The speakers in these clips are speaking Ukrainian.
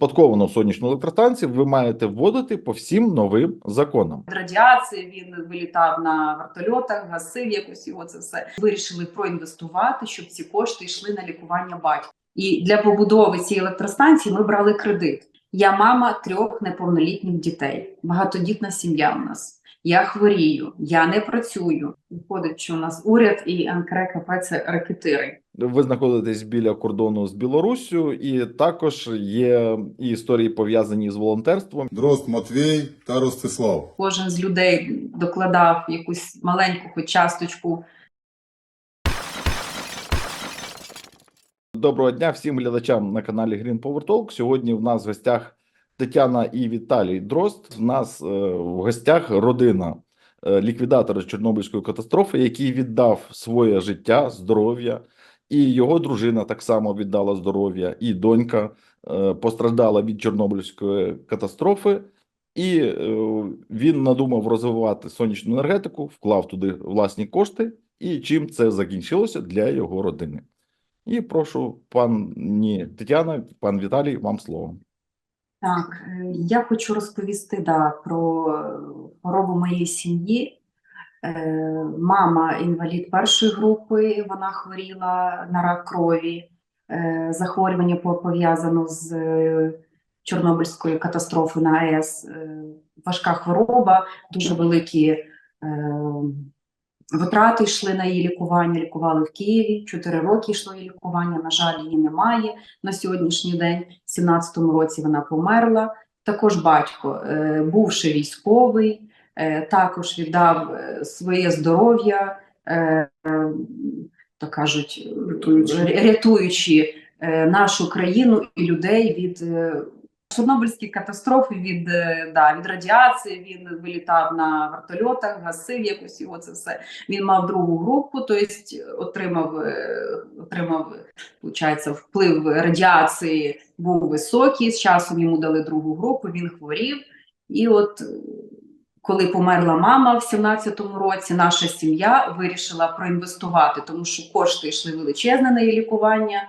успадковану сонячну електростанцію ви маєте вводити по всім новим законам. Радіації він вилітав на вертольотах, гасив якось його це все. Вирішили проінвестувати, щоб ці кошти йшли на лікування батька. І для побудови цієї електростанції ми брали кредит. Я мама трьох неповнолітніх дітей, багатодітна сім'я у нас. Я хворію, я не працюю. Виходить, що у нас уряд і НКРКП – це рекетири. Ви знаходитесь біля кордону з Білоруссю, і також є і історії пов'язані з волонтерством. Дрозд Матвій та Ростислав. Кожен з людей докладав якусь маленьку хоч часточку Доброго дня всім глядачам на каналі Green Power Talk. Сьогодні в нас в гостях Тетяна і Віталій Дрозд. В нас е, в гостях родина е, ліквідатора Чорнобильської катастрофи, який віддав своє життя, здоров'я, і його дружина так само віддала здоров'я, і донька е, постраждала від Чорнобильської катастрофи. І він надумав розвивати сонячну енергетику, вклав туди власні кошти, і чим це закінчилося для його родини. І прошу, пані Тетяна, пан Віталій, вам слово. Так, е, я хочу розповісти да, про хворобу моєї сім'ї. Е, Мама інвалід першої групи, вона хворіла на рак крові, Е, захворювання пов'язано з Чорнобильською катастрофою на АЕС. Важка хвороба, дуже великі витрати йшли на її лікування. Лікували в Києві. Чотири роки йшло її лікування. На жаль, її немає на сьогоднішній день. В 17-му році вона померла. Також батько, е, бувши військовий, е, також віддав е, своє здоров'я, то кажуть, Рятуючи. нашу країну і людей від Чорнобильської катастрофи, від, е, да, від радіації. Він вилітав на вертольотах, гасив якось його це все. Він мав другу групу, тобто отримав, е, отримав Получається, вплив радіації був високий. З часом йому дали другу групу, він хворів. І от е, коли померла мама в 17-му році, наша сім'я вирішила проінвестувати, тому що кошти йшли величезне на її лікування.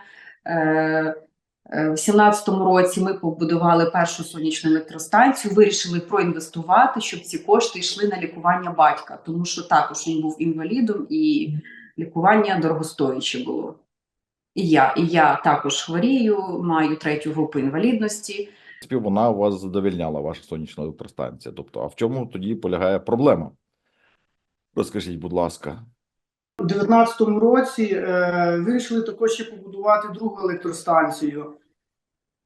В 17-му році ми побудували першу сонячну електростанцію, вирішили проінвестувати, щоб ці кошти йшли на лікування батька, тому що також він був інвалідом і лікування дорогостояче було. І я, і я також хворію, маю третю групу інвалідності. В принципі, вона у вас задовільняла ваша сонячна електростанція. Тобто, а в чому тоді полягає проблема? Розкажіть, будь ласка. У 19-му році е, вирішили також ще побудувати другу електростанцію.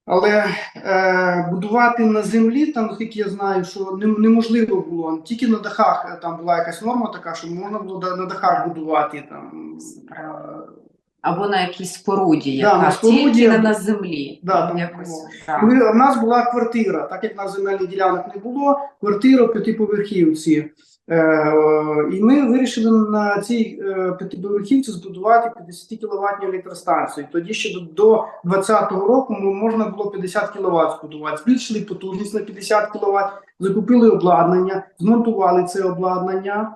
Але е, будувати на землі, там, наскільки я знаю, що нем- неможливо було. Тільки на дахах е, там була якась норма така, що можна було на дахах будувати. Там, Або на якійсь споруді, Да, на споруді тільки не на землі. Да, там якось, було. да. Ми, у нас була квартира, так як на земельних ділянок не було, квартира в п'ятиповерхівці. Е, і ми вирішили на цій е, п'ятиповерхівці збудувати 50 кВт електростанцію. Тоді ще до, до 2020 року можна було 50 кВт збудувати. Збільшили потужність на 50 кВт, закупили обладнання, змонтували це обладнання.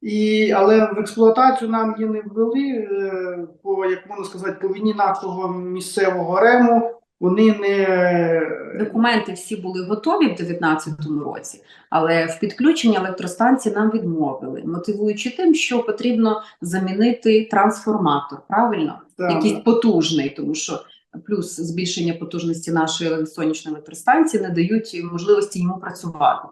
І, але в експлуатацію нам її не ввели, е, по, як можна сказати, по війні нашого місцевого рему. Вони не Документи всі були готові в 2019 році, але в підключенні електростанції нам відмовили, мотивуючи тим, що потрібно замінити трансформатор, правильно? Так. Якийсь потужний, тому що плюс збільшення потужності нашої сонячної електростанції не дають можливості йому працювати.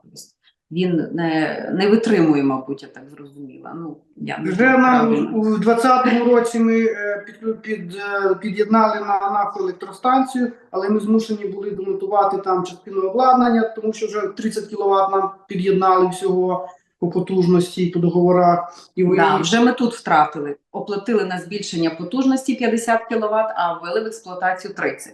Він не, не витримує, мабуть, я так зрозуміла. Ну я не Вже на, у 2020 році ми е, під, під, е, під'єднали на нашу електростанцію, але ми змушені були демонтувати там частину обладнання, тому що вже 30 кВт нам під'єднали всього по потужності по договорах. І ви Да, вже ми тут втратили. Оплатили на збільшення потужності 50 кВт, а ввели в експлуатацію 30.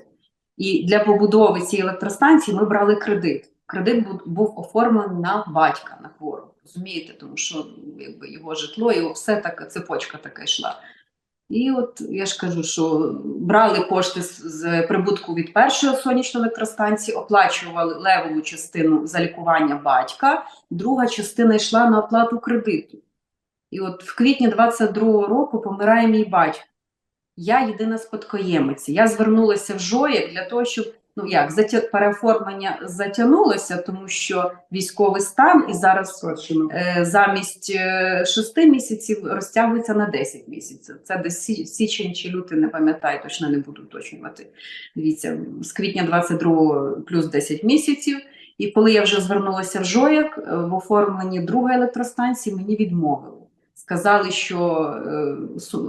І для побудови цієї електростанції ми брали кредит. Кредит був, оформлений на батька на хворого. Розумієте, тому що якби його житло, його все така цепочка така йшла. І от я ж кажу, що брали кошти з, з прибутку від першої сонячної електростанції, оплачували левову частину за лікування батька, друга частина йшла на оплату кредиту. І от в квітні 22-го року помирає мій батько. Я єдина спадкоємиця. Я звернулася в ЖОЄК для того, щоб ну як затя... переоформлення затягнулося, тому що військовий стан і зараз е, замість е, 6 місяців розтягується на 10 місяців. Це десь сі- січень чи лютий, не пам'ятаю, точно не буду уточнювати. Дивіться, з квітня 22 плюс 10 місяців. І коли я вже звернулася в ЖОЯК е, в оформленні другої електростанції, мені відмовили. Сказали, що е,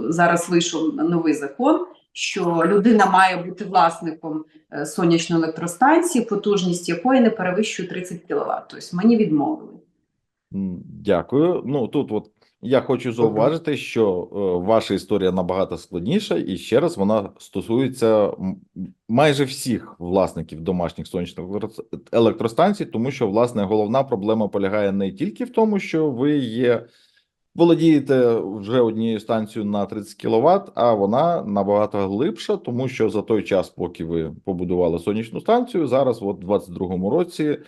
зараз вийшов новий закон, що людина має бути власником е, сонячної електростанції, потужність якої не перевищує 30 кВт. Тобто мені відмовили. Дякую. Ну тут от я хочу зауважити, що е, ваша історія набагато складніша, і ще раз вона стосується майже всіх власників домашніх сонячних електро- електростанцій, тому що власне головна проблема полягає не тільки в тому, що ви є. Володієте вже однією станцією на 30 кВт, а вона набагато глибша, тому що за той час, поки ви побудували сонячну станцію, зараз, от в 22-му році,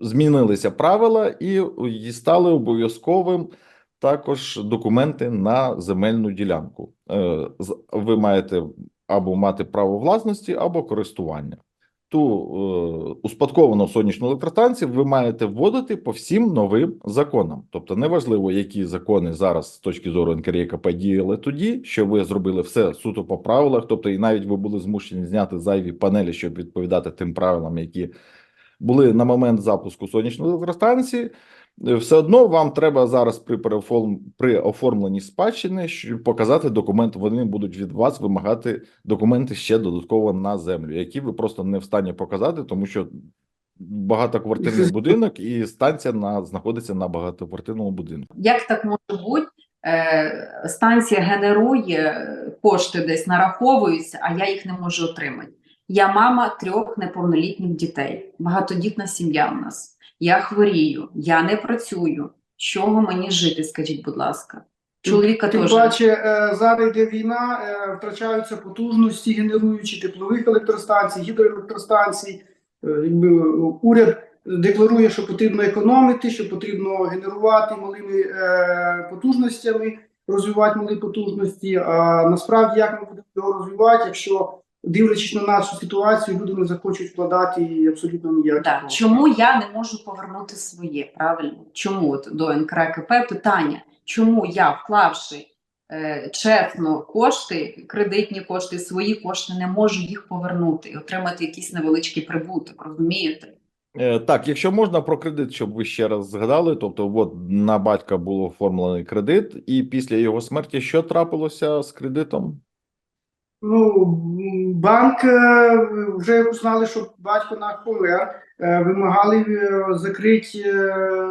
змінилися правила і і стали обов'язковим також документи на земельну ділянку. Е, Ви маєте або мати право власності, або користування. Ту е, успадковану сонячну електростанцію ви маєте вводити по всім новим законам. Тобто, неважливо, які закони зараз з точки зору НКРЄКП діяли тоді, що ви зробили все суто по правилах. Тобто, і навіть ви були змушені зняти зайві панелі, щоб відповідати тим правилам, які були на момент запуску сонячної електростанції. Все одно вам треба зараз при при оформленні спадщини показати документ. Вони будуть від вас вимагати документи ще додатково на землю, які ви просто не в стані показати, тому що багатоквартирний будинок і станція на знаходиться на багатоквартирному будинку. Як так може бути? Е, станція генерує кошти десь нараховуються, а я їх не можу отримати. Я мама трьох неповнолітніх дітей, багатодітна сім'я у нас. Я хворію, я не працюю. Чого мені жити? Скажіть, будь ласка, чоловіка Тим теж паче, е, зараз йде війна, е, втрачаються потужності генеруючі теплових електростанцій, гідроелектростанцій. Е, уряд декларує, що потрібно економити, що потрібно генерувати малими потужностями, розвивати малі потужності. А насправді як ми будемо його розвивати, якщо дивлячись на нашу ситуацію, люди не захочуть вкладати абсолютно ніяк. Да. Чому я не можу повернути своє? Правильно? Чому от до НКРКП питання? Чому я, вклавши е, чесно кошти, кредитні кошти, свої кошти, не можу їх повернути і отримати якийсь невеличкий прибуток? Розумієте? Е, Так, якщо можна про кредит, щоб ви ще раз згадали, тобто, от на батька був оформлений кредит, і після його смерті що трапилося з кредитом? Ну, банк е, вже узнали, що батько на помер, е, вимагали е, закрити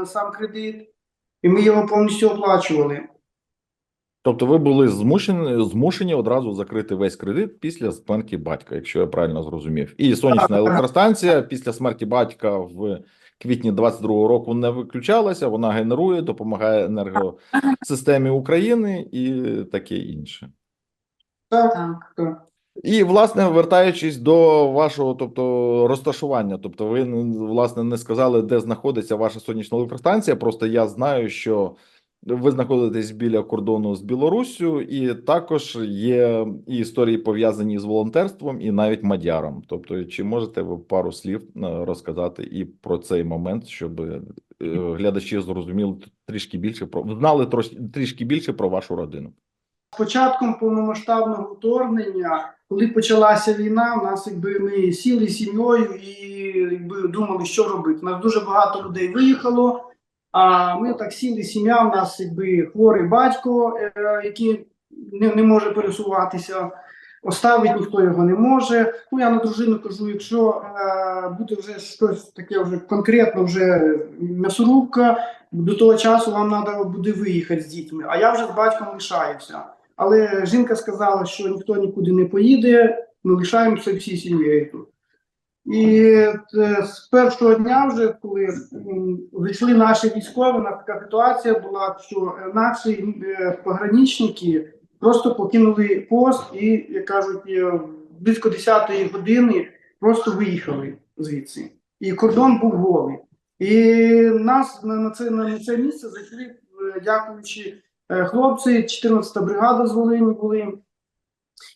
сам кредит, і ми його повністю оплачували. Тобто, ви були змушені змушені одразу закрити весь кредит після смерті батька, якщо я правильно зрозумів. І сонячна електростанція після смерті батька в квітні 22-го року не виключалася. Вона генерує, допомагає енергосистемі України і таке інше. Так, Так. І, власне, вертаючись до вашого, тобто розташування, тобто, ви власне не сказали, де знаходиться ваша сонячна електростанція. Просто я знаю, що ви знаходитесь біля кордону з Білоруссю, і також є і історії пов'язані з волонтерством, і навіть мадяром. Тобто, чи можете ви пару слів е, розказати і про цей момент, щоб е, глядачі зрозуміли трішки більше про знали трошки трішки більше про вашу родину? Початком повномасштабного вторгнення, коли почалася війна, у нас якби ми сіли сім'єю і якби думали, що робити. У нас дуже багато людей виїхало. А ми так сіли, сім'я, у нас якби хворий батько, е, який не, не може пересуватися, оставити ніхто його не може. Ну я на дружину кажу, якщо е, буде вже щось таке вже конкретно, вже м'ясорубка, до того часу вам треба буде виїхати з дітьми. А я вже з батьком лишаюся. Але жінка сказала, що ніхто нікуди не поїде, ми лишаємося всі сім'єю тут. І е, з першого дня, вже коли зайшли наші військові, у нас така ситуація була, що е, наші е, пограничники просто покинули пост і, як кажуть, близько 10-ї години просто виїхали звідси. І кордон був голий. І нас на, на, це, на це місце зайшли, дякуючи хлопці, 14-та бригада з Волині були.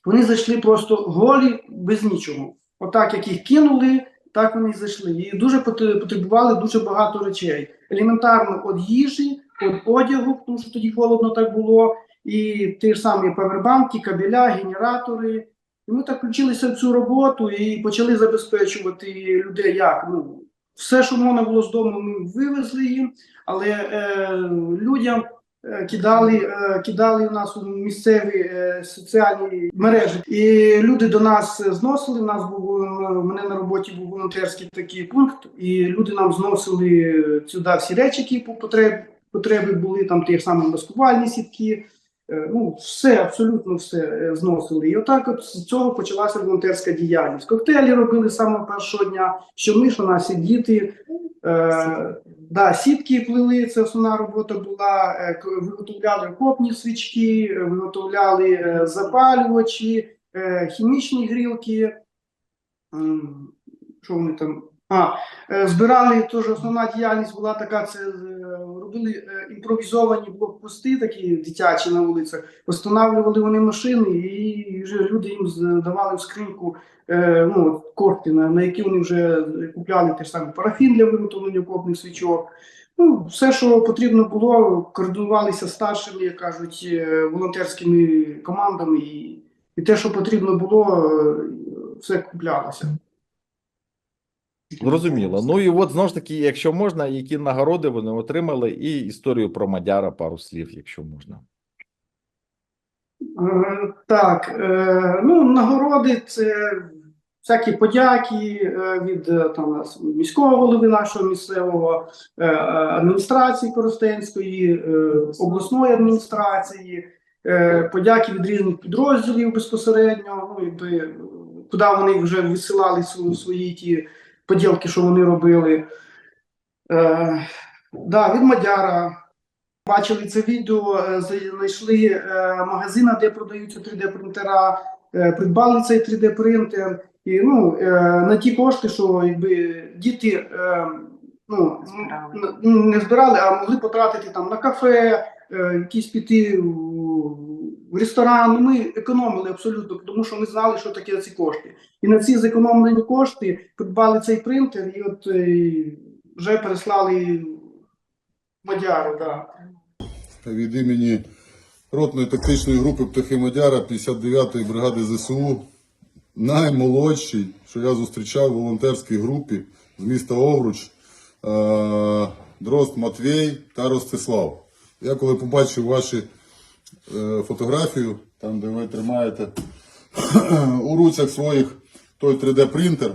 Вони зайшли просто голі без нічого. Отак, як їх кинули, так вони зайшли. І дуже потребували дуже багато речей. Елементарно від їжі, від одягу, тому що тоді холодно так було, і ті ж самі павербанки, кабеля, генератори. І ми так включилися в цю роботу і почали забезпечувати людей як. Ну, все, що можна було з дому, ми вивезли їм, але е, людям е, кидали, е, кидали у нас у місцеві е, соціальні мережі. І люди до нас зносили. У нас був е, у мене на роботі був волонтерський такий пункт, і люди нам зносили сюди всі речі, які по потреб, потреби були, там ті самі маскувальні сітки. Е, Ну, все, абсолютно все е, зносили. І отак от з цього почалася волонтерська діяльність. Коктейлі робили з першого дня, що ми, що наші діти. Е, да, сітки плели, це основна робота була. Е, виготовляли копні свічки, е, виготовляли е, запалювачі, хімічні грілки. Що вони там? А, е, збирали теж основна діяльність була така: це е, робили е, імпровізовані блокпости, такі дитячі на вулицях. Встановлювали вони машини, і вже люди їм здавали в скриньку ну, от кошти, на, на які вони вже купляли те саме парафін для виготовлення окопних свічок. Ну, все, що потрібно було, координувалися старшими, як кажуть, волонтерськими командами, і, і те, що потрібно було, все куплялося. Зрозуміло. Ну і от знову ж таки, якщо можна, які нагороди вони отримали, і історію про Мадяра, пару слів, якщо можна. Е, Так, е, ну, нагороди це всякі подяки е, від там, міського голови нашого місцевого, адміністрації Коростенської, обласної адміністрації, подяки від різних підрозділів безпосередньо, ну, якби, куди вони вже висилали св- свої ті поділки, що вони робили. Е, да, від Мадяра. Бачили це відео, е, знайшли е, магазина, де продаються 3D-принтера, е, придбали цей 3D-принтер. І ну, е, на ті кошти, що якби діти е, ну, Збирали. не збирали, а могли потратити там на кафе, е, якісь піти ресторан. Ми економили абсолютно, тому що ми знали, що таке ці кошти. І на ці зекономлені кошти придбали цей принтер і от е, вже переслали Мадяру. Да. Від імені ротної тактичної групи птахи Мадяра 59-ї бригади ЗСУ. Наймолодший, що я зустрічав в волонтерській групі з міста Овруч, е, Дрозд Матвій та Ростислав. Я коли побачив ваші фотографію, там де ви тримаєте у руцях своїх той 3D-принтер,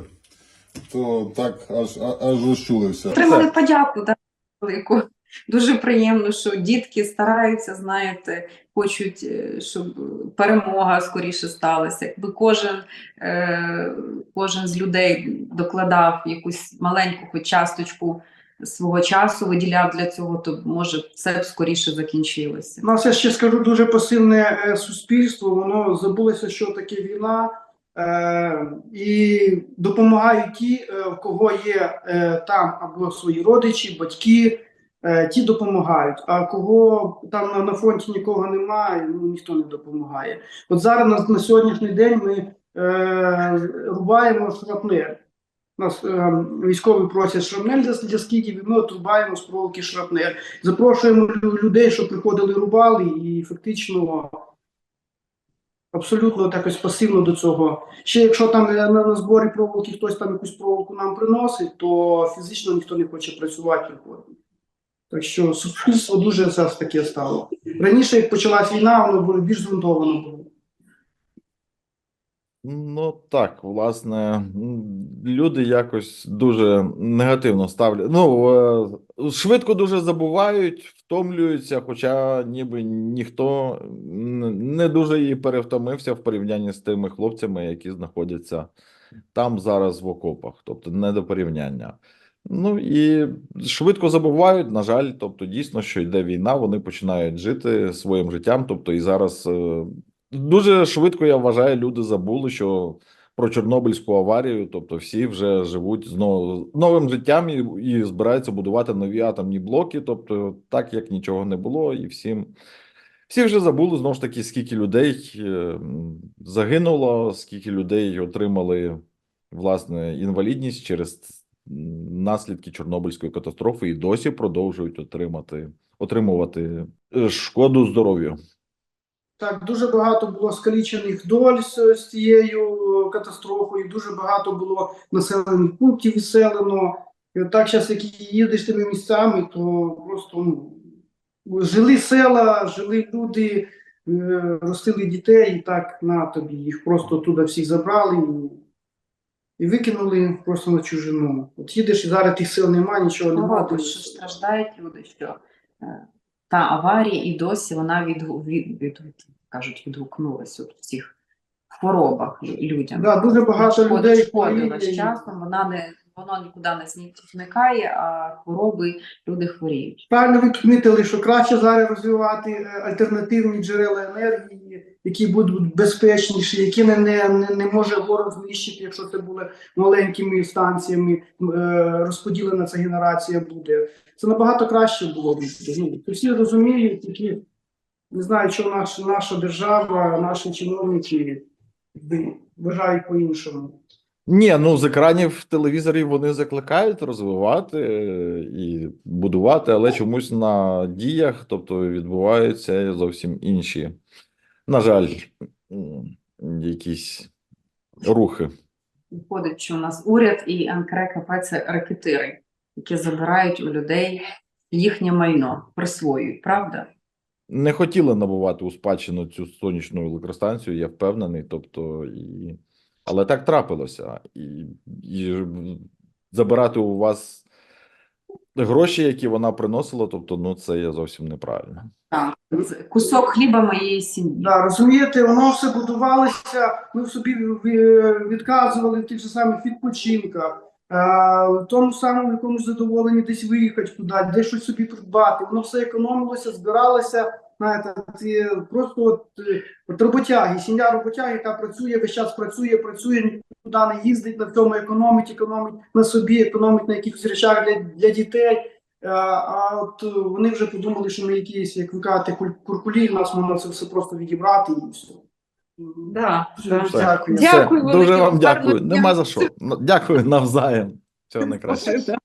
то так аж, аж розчулився. Отримали подяку да, велику. Дуже приємно, що дітки стараються, знаєте, хочуть, е, щоб перемога скоріше сталася. Якби кожен, е, кожен з людей докладав якусь маленьку хоч часточку свого часу, виділяв для цього, то може все б скоріше закінчилося. У нас я ще скажу дуже посильне е, суспільство. Воно забулося, що таке війна, е, і допомагають ті, е, в кого є е, там або свої родичі, батьки. е, Ті допомагають, а кого там на, на фронті нікого немає, ну ніхто не допомагає. От зараз на, на сьогоднішній день ми е, рубаємо шрапнель. Нас е, військові просять шрапнель для, скидів, і ми от рубаємо з проволоки шрапнель. Запрошуємо людей, що приходили, рубали, і фактично абсолютно так ось пасивно до цього. Ще якщо там е, на, на зборі проволоки хтось там якусь проволоку нам приносить, то фізично ніхто не хоче працювати. Так що суспільство дуже зараз таке стало. Раніше, як почалась війна, воно було більш згуртовано було. Ну так, власне, люди якось дуже негативно ставлять. Ну, е, швидко дуже забувають, втомлюються, хоча ніби ніхто не дуже і перевтомився в порівнянні з тими хлопцями, які знаходяться там зараз в окопах, тобто не до порівняння. Ну і швидко забувають, на жаль, тобто дійсно, що йде війна, вони починають жити своїм життям. Тобто, і зараз е, дуже швидко я вважаю, люди забули, що про Чорнобильську аварію, тобто всі вже живуть знову новим життям і, і збираються будувати нові атомні блоки. Тобто, так як нічого не було, і всім всі вже забули знову ж таки, скільки людей е, загинуло, скільки людей отримали власне інвалідність через наслідки Чорнобильської катастрофи і досі продовжують отримати отримувати е, шкоду здоров'ю. Так, дуже багато було скалічених доль з, з цією е, катастрофою, дуже багато було населених пунктів відселено. І от так зараз, як їдеш тими місцями, то просто ну, жили села, жили люди, е, ростили дітей, і так на тобі. Їх просто туди всіх забрали і, і викинули просто на чужину. От їдеш і зараз тих сел немає, нічого немає. що страждають люди, що е, та аварія і досі вона від, від, від, кажуть, відгукнулася у в цих хворобах людям. Да, дуже багато Шкод- людей шкодила з часом, вона не воно нікуди не зникає, а хвороби люди хворіють. Правильно ви підмітили, що краще зараз розвивати е, альтернативні джерела енергії, які будуть безпечніші, які не, не, не, може город знищити, якщо це були маленькими станціями, е, розподілена ця генерація буде. Це набагато краще було б. Ну, всі розуміють, тільки не знаю, що наша, наша держава, наші чиновники вважають по-іншому. Ні, ну з екранів телевізорів вони закликають розвивати е, і будувати, але чомусь на діях, тобто відбуваються зовсім інші, на жаль, якісь рухи. Виходить, що у нас уряд і НКРКП – це ракетири, які забирають у людей їхнє майно, присвоюють, правда? Не хотіли набувати у спадщину цю сонячну електростанцію, я впевнений. Тобто, і... але так трапилося. І, і забирати у вас гроші, які вона приносила, тобто, ну це є зовсім неправильно. Так. Кусок хліба моєї сім'ї. Да, розумієте, воно все будувалося, ми собі відказували в тих же самих відпочинках, е, в тому самому якомусь задоволенні десь виїхати куди, десь щось собі придбати. Воно все економилося, збиралося. Знаєте, це просто от, от роботяги, сім'я роботяги, яка працює, весь час працює, працює, нікуди не їздить, на цьому економить, економить на собі, економить на якихось речах для, для дітей. Е, А от вони вже подумали, що ми якісь, як ви кажете, куркулі, нас можна це все просто відібрати і все. Да, да. Дякую. Все, Дякую дуже вам дякую. Нема за що. Дякую навзаєм. Всього найкращого. Да.